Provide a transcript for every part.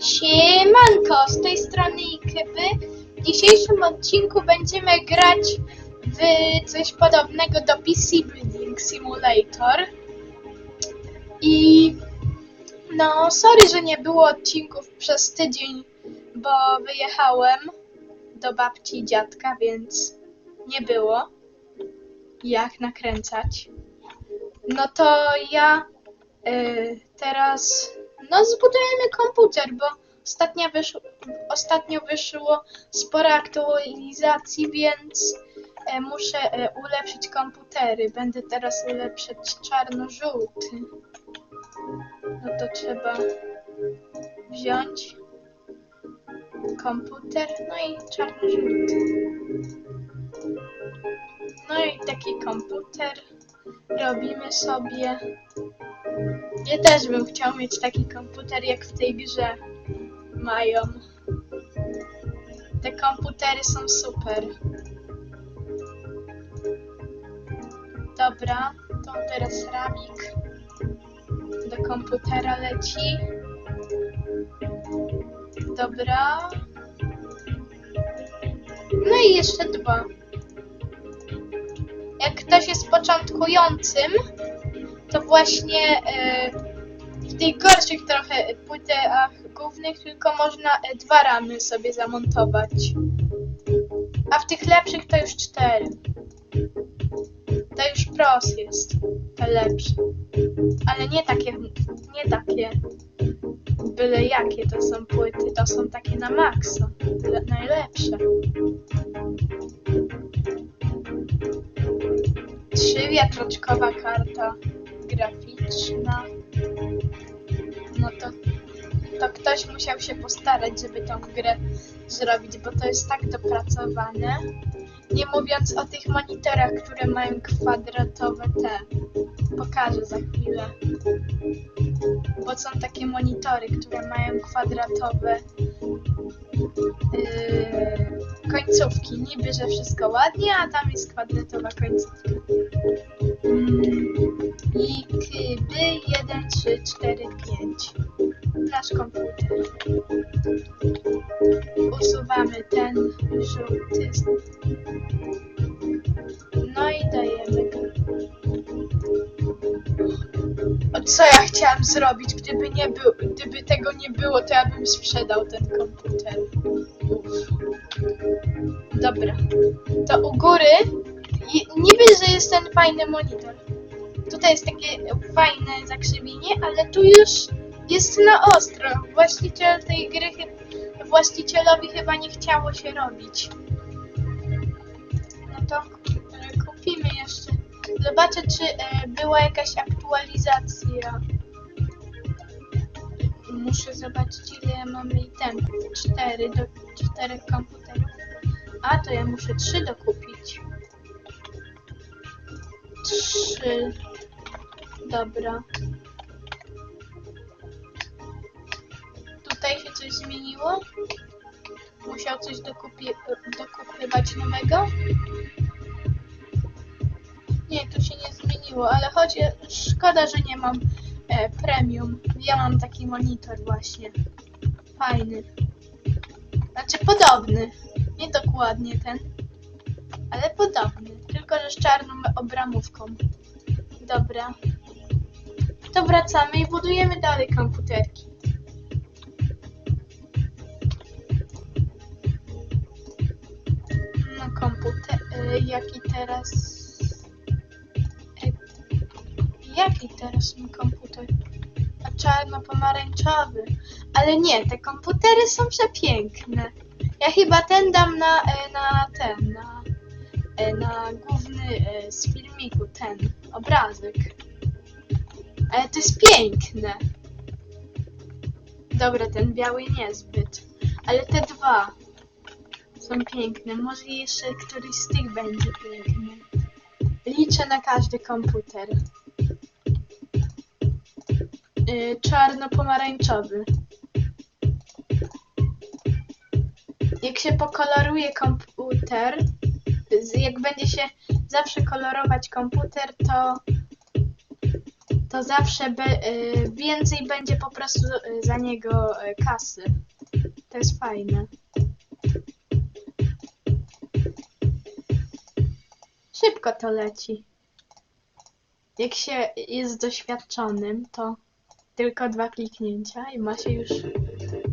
Siemanko, z tej strony Ikyby. W dzisiejszym odcinku będziemy grać w coś podobnego do PC Building Simulator. I no, sorry, że nie było odcinków przez tydzień, bo wyjechałem do babci i dziadka, więc nie było jak nakręcać. No to ja y, teraz no zbudujemy komputer, bo ostatnio wyszło, ostatnio wyszło sporo aktualizacji, więc e, muszę e, ulepszyć komputery. Będę teraz ulepszać czarno-żółty. No to trzeba wziąć komputer, no i czarno-żółty. No i taki komputer robimy sobie. Ja też bym chciał mieć taki komputer jak w tej grze mają. Te komputery są super. Dobra, to teraz ramik do komputera leci. Dobra. No i jeszcze dwa. Jak ktoś jest początkującym, to właśnie e, w tych gorszych trochę płytach głównych tylko można e, dwa ramy sobie zamontować. A w tych lepszych to już cztery. To już pros jest. Te lepsze. Ale nie takie, nie takie byle jakie to są płyty. To są takie na maksa. Najlepsze. Trzy wiatroczkowa karta graficzna. No to, to ktoś musiał się postarać, żeby tą grę zrobić, bo to jest tak dopracowane. Nie mówiąc o tych monitorach, które mają kwadratowe te. Pokażę za chwilę. Bo są takie monitory, które mają kwadratowe yy, końcówki. Niby, że wszystko ładnie, a tam jest kwadratowa końcówka. I kby 1, 3, 4, 5. Nasz komputer. Usuwamy ten żółty. No i dajemy go. O co ja chciałam zrobić? Gdyby nie był, gdyby tego nie było, to ja bym sprzedał ten komputer. Uff. Dobra. To u góry niby, że jest ten fajny monitor. Tutaj jest takie fajne zakrzywienie, ale tu już jest na ostro. Właściciel tej gry, właścicielowi chyba nie chciało się robić. No to e, kupimy jeszcze. Zobaczę, czy e, była jakaś aktualizacja. Muszę zobaczyć, ile ja mam itemów. Cztery do czterech komputerów. A, to ja muszę trzy dokupić. Trzy. Dobra. Tutaj się coś zmieniło? Musiał coś dokupi dokupywać nowego? Nie, tu się nie zmieniło, ale chodzi, szkoda, że nie mam e, premium. Ja mam taki monitor właśnie. Fajny. Znaczy podobny. Nie dokładnie ten, ale podobny. Tylko, że z czarną obramówką. Dobra. To wracamy i budujemy dalej komputerki. No komputer, y, jaki teraz... y, Jaki teraz mam komputer? A czarno-pomarańczowy. Ale nie, te komputery są przepiękne. Ja chyba ten dam na, e, na ten, na, na główny z filmiku, ten obrazek. Ale to jest piękne. Dobra, ten biały niezbyt. Ale te dwa są piękne. Może jeszcze któryś z tych będzie piękny. Liczę na każdy komputer. Yy, czarno-pomarańczowy. Jak się pokoloruje komputer, jak będzie się zawsze kolorować komputer, to to zawsze be, y, więcej będzie po prostu y, za niego y, kasy. To jest fajne. Szybko to leci. Jak się jest doświadczonym, to tylko dwa kliknięcia i ma się już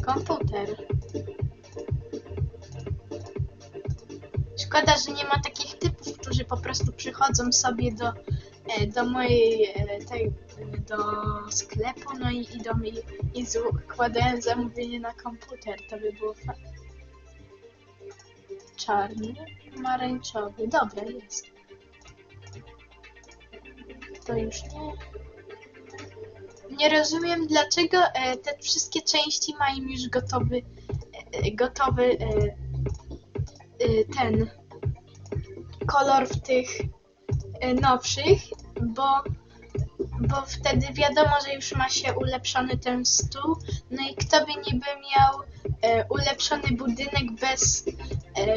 komputer. Szkoda, że nie ma takich typów, którzy po prostu przychodzą sobie do, e, do mojej e, tej, do sklepu, no i idą i, i zakładają zamówienie na komputer. To by było fajne. Czarny, pomarańczowy. Dobra, jest. To już nie. Nie rozumiem, dlaczego e, te wszystkie części mają już gotowy, e, gotowy e, e, ten kolor w tych e, nowszych, bo, bo wtedy wiadomo, że już ma się ulepszony ten stół. No i kto by niby miał e, ulepszony budynek bez e,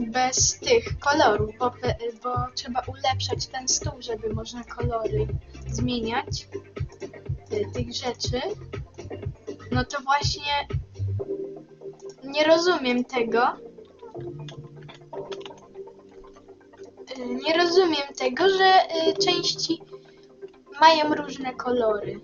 bez tych kolorów, bo, pe- bo trzeba ulepszać ten stół, żeby można kolory zmieniać e, tych rzeczy. No to właśnie nie rozumiem tego. Nie rozumiem tego, że e, części mają różne kolory.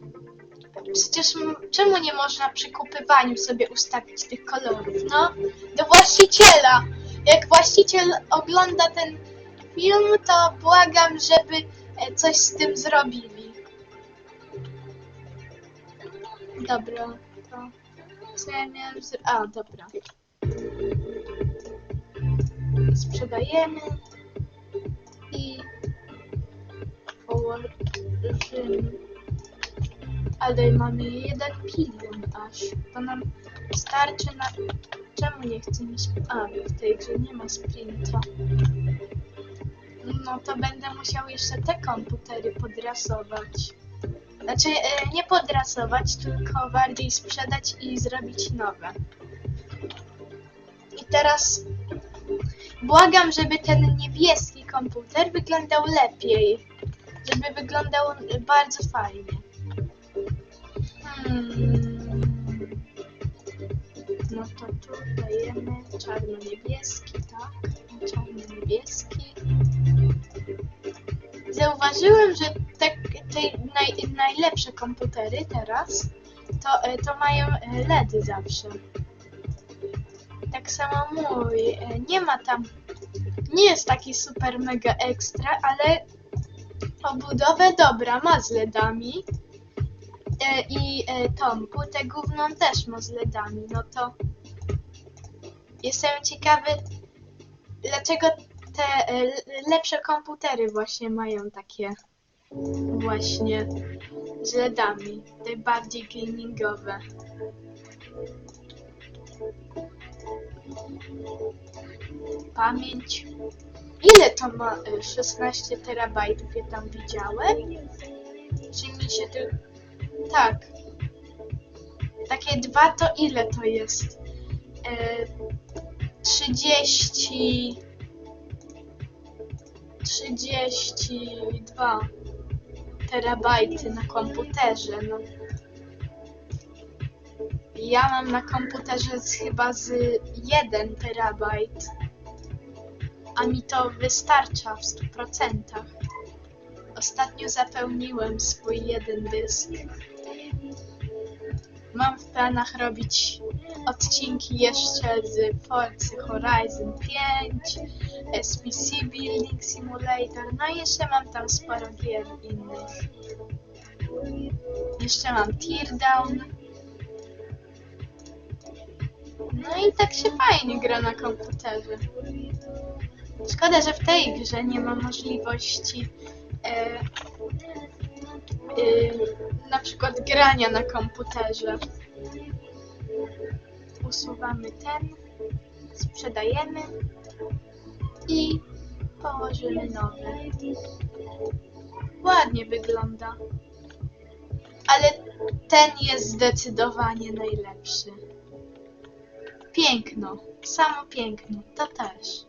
Przecież czemu nie można przy kupywaniu sobie ustawić tych kolorów? No, do właściciela. Jak właściciel ogląda ten film, to błagam, żeby e, coś z tym zrobili. Dobra, to co ja miałem. A, dobra. Sprzedajemy położymy. Ale mamy jeden pilion aż. To nam starczy na... Czemu nie chce mi... Sp... A, w tej grze nie ma sprinta. No to będę musiał jeszcze te komputery podrasować. Znaczy, e, nie podrasować, tylko bardziej sprzedać i zrobić nowe. I teraz błagam, żeby ten niebieski komputer wyglądał lepiej. Żeby wyglądał e, bardzo fajnie. Hmm. No to tu dajemy czarno-niebieski, tak? Czarno-niebieski. Zauważyłem, że te, te naj, najlepsze komputery teraz to, e, to mają e, LEDy zawsze. Tak samo mój. Nie ma tam. Nie jest taki super mega ekstra, ale obudowę dobra ma z LEDami. E, I e, tą płytę główną też ma z LEDami. No to jestem ciekawy, dlaczego te e, lepsze komputery właśnie mają takie właśnie z LEDami, te bardziej gamingowe. Pamięć. Ile to ma? e, 16 terabajtów ja tam widziałem? Czy mi się tylko... Tak. Takie dwa to ile to jest? E, 30... 32 terabajty na komputerze, no. Ja mam na komputerze z, chyba z 1 terabajt, a mi to wystarcza w 100%. Ostatnio zapełniłem swój jeden dysk. Mam w planach robić odcinki jeszcze z Forza Horizon 5, SPC Building Simulator, no i jeszcze mam tam sporo gier innych. Jeszcze mam Teardown. No i tak się fajnie gra na komputerze. Szkoda, że w tej grze nie ma możliwości e, e, na przykład grania na komputerze. Usuwamy ten, sprzedajemy i położymy nowy. Ładnie wygląda. Ale ten jest zdecydowanie najlepszy. Piękno, samo piękno, to też.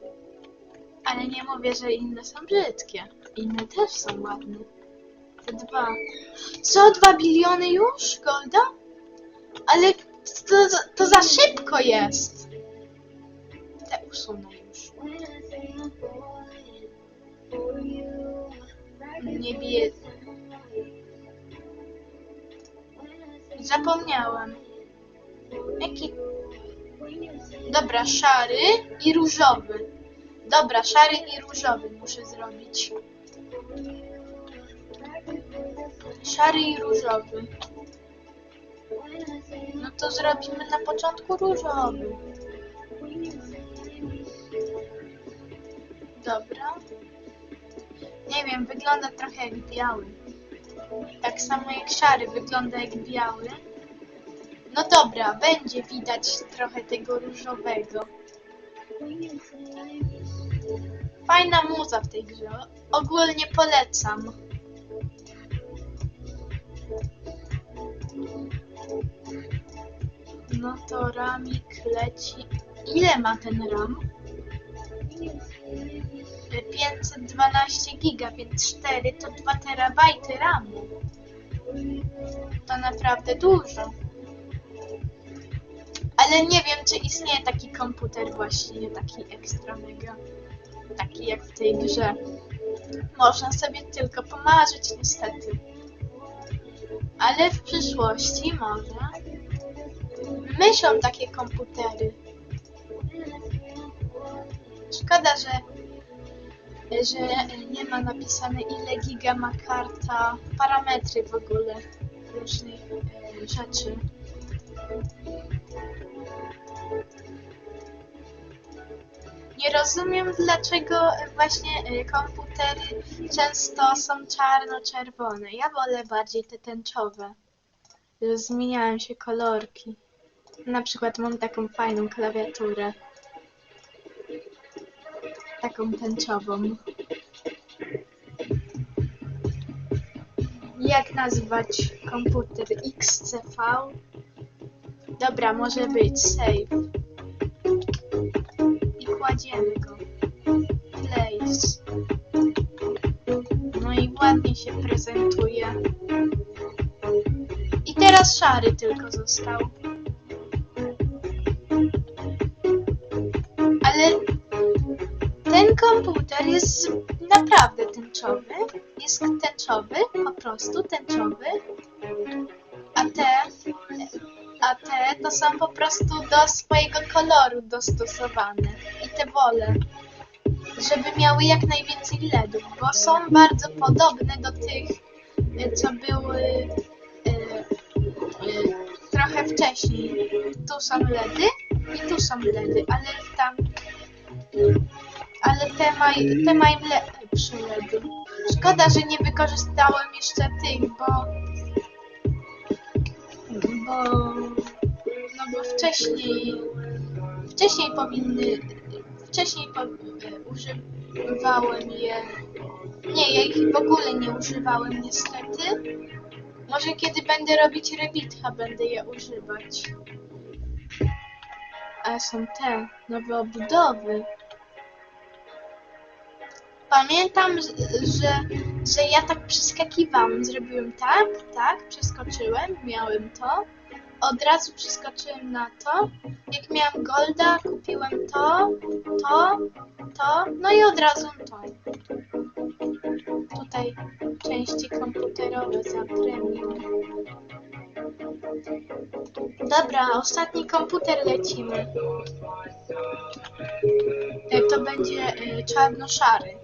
Ale nie mówię, że inne są brzydkie. Inne też są ładne. Te dwa. Co, dwa biliony już? Golda? Ale to, to za szybko jest. Te usunę już. Nie bije. Zapomniałam. Jaki? Dobra, szary i różowy. Dobra, szary i różowy muszę zrobić. Szary i różowy. No to zrobimy na początku różowy. Dobra. Nie wiem, wygląda trochę jak biały. Tak samo jak szary wygląda jak biały. No dobra, będzie widać trochę tego różowego. Fajna muza w tej grze. Ogólnie polecam. No to ramik leci. Ile ma ten ram? 512 giga, więc 4 to 2 terabajty ramu. To naprawdę dużo. Ale nie wiem, czy istnieje taki komputer właśnie, taki ekstra mega. Taki jak w tej grze. Można sobie tylko pomarzyć niestety. Ale w przyszłości może. Myślą takie komputery. Szkoda, że, że nie ma napisane ile giga ma karta, parametry w ogóle różnych e, rzeczy. Nie rozumiem, dlaczego właśnie e, komputery często są czarno-czerwone. Ja wolę bardziej te tęczowe. Zmieniają się kolorki. Na przykład mam taką fajną klawiaturę. Taką tęczową. Jak nazwać komputer XCV? Dobra, może być save. I kładziemy go. Place. No i ładnie się prezentuje. I teraz szary tylko został. Ale ten komputer jest naprawdę tęczowy. Jest tęczowy, po prostu tęczowy. Są po prostu do swojego koloru dostosowane. I te wolę, żeby miały jak najwięcej LEDów, bo są bardzo podobne do tych, co były e, e, trochę wcześniej. Tu są LEDy i tu są LEDy, ale tam ale te, maj, te mają lepsze LEDy. Szkoda, że nie wykorzystałem jeszcze tych, bo bo no bo wcześniej wcześniej powinny wcześniej po, używałem je nie, ja ich w ogóle nie używałem niestety może kiedy będę robić rebitha będę je używać a są te nowe obudowy Pamiętam, że, że ja tak przeskakiwałam. Zrobiłem tak, tak, przeskoczyłem, miałem to. Od razu przeskoczyłem na to. Jak miałem golda, kupiłem to, to, to, no i od razu to. Tutaj części komputerowe za premium. Dobra, ostatni komputer lecimy. To będzie e, czarno-szary.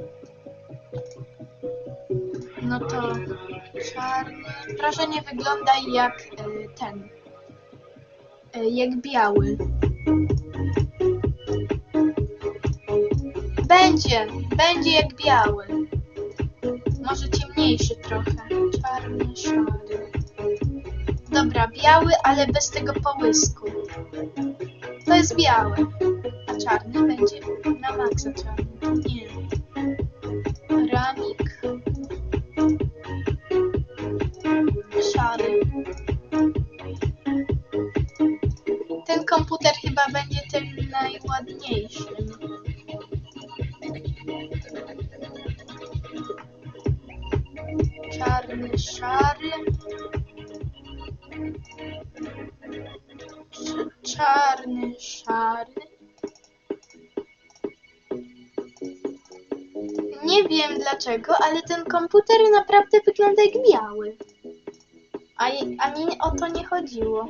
No to czarny. Proszę nie wyglądaj jak e, ten. E, Jak biały. Będzie, będzie jak biały. Może ciemniejszy trochę. Czarny, szary. Dobra, biały, ale bez tego połysku. To jest biały. A czarny będzie na maksa czarny. Nie. Ten komputer naprawdę wygląda jak biały. A, a nie o to nie chodziło.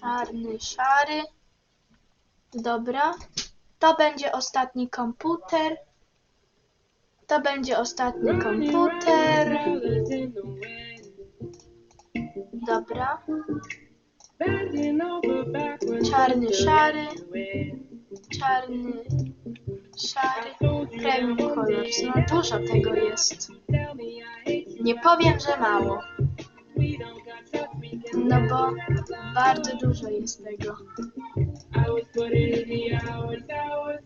Czarny, szary. Dobra. To będzie ostatni komputer. To będzie ostatni komputer. Dobra. Czarny, szary. Czarny, szary. Premium colors. No dużo tego jest. Nie powiem, że mało. No bo bardzo dużo jest tego.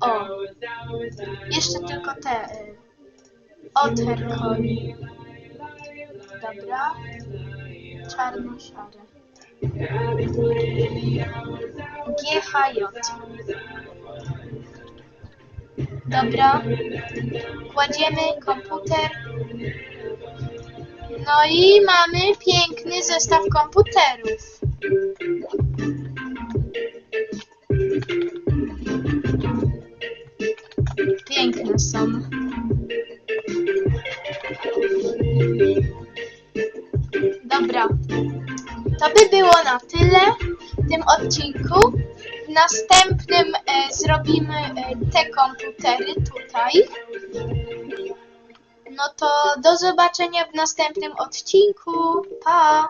O, jeszcze tylko te y. Dobra. Czarno-szare. GHJ. Dobra. Kładziemy komputer. No i mamy piękny zestaw komputerów. Piękne są. Dobra. To by było na tyle w tym odcinku. Następnym e, zrobimy e, te komputery tutaj. No to do zobaczenia w następnym odcinku. Pa!